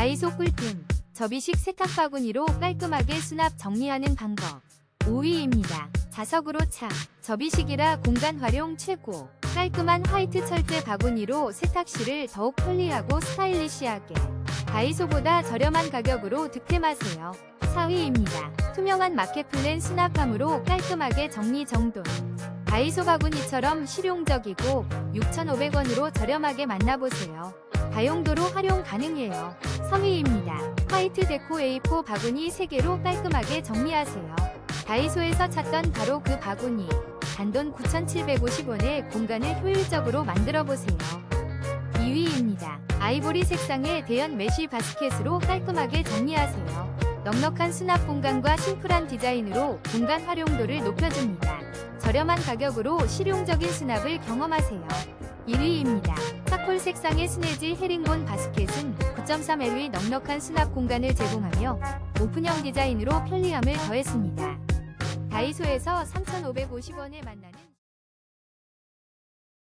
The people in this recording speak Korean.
다이소 꿀템 접이식 세탁 바구니로 깔끔하게 수납 정리하는 방법 5위입니다. 자석으로 차 접이식이라 공간 활용 최고 깔끔한 화이트 철제 바구니로 세탁실을 더욱 편리하고 스타일리시하게 다이소보다 저렴한 가격으로 득템하세요. 4위입니다. 투명한 마켓플랜 수납함으로 깔끔하게 정리정돈 다이소 바구니처럼 실용적이고 6,500원으로 저렴하게 만나보세요. 다용도로 활용 가능해요. 3위입니다. 화이트 데코 A4 바구니 3개로 깔끔하게 정리하세요. 다이소에서 찾던 바로 그 바구니. 단돈 9,750원에 공간을 효율적으로 만들어보세요. 2위입니다. 아이보리 색상의 대연 메쉬 바스켓으로 깔끔하게 정리하세요. 넉넉한 수납 공간과 심플한 디자인으로 공간 활용도를 높여줍니다. 저렴한 가격으로 실용적인 수납을 경험하세요. 1위입니다. 차콜 색상의 스네지 헤링본 바스켓은 9.3L의 넉넉한 수납 공간을 제공하며 오픈형 디자인으로 편리함을 더했습니다. 다이소에서 3,550원에 만나는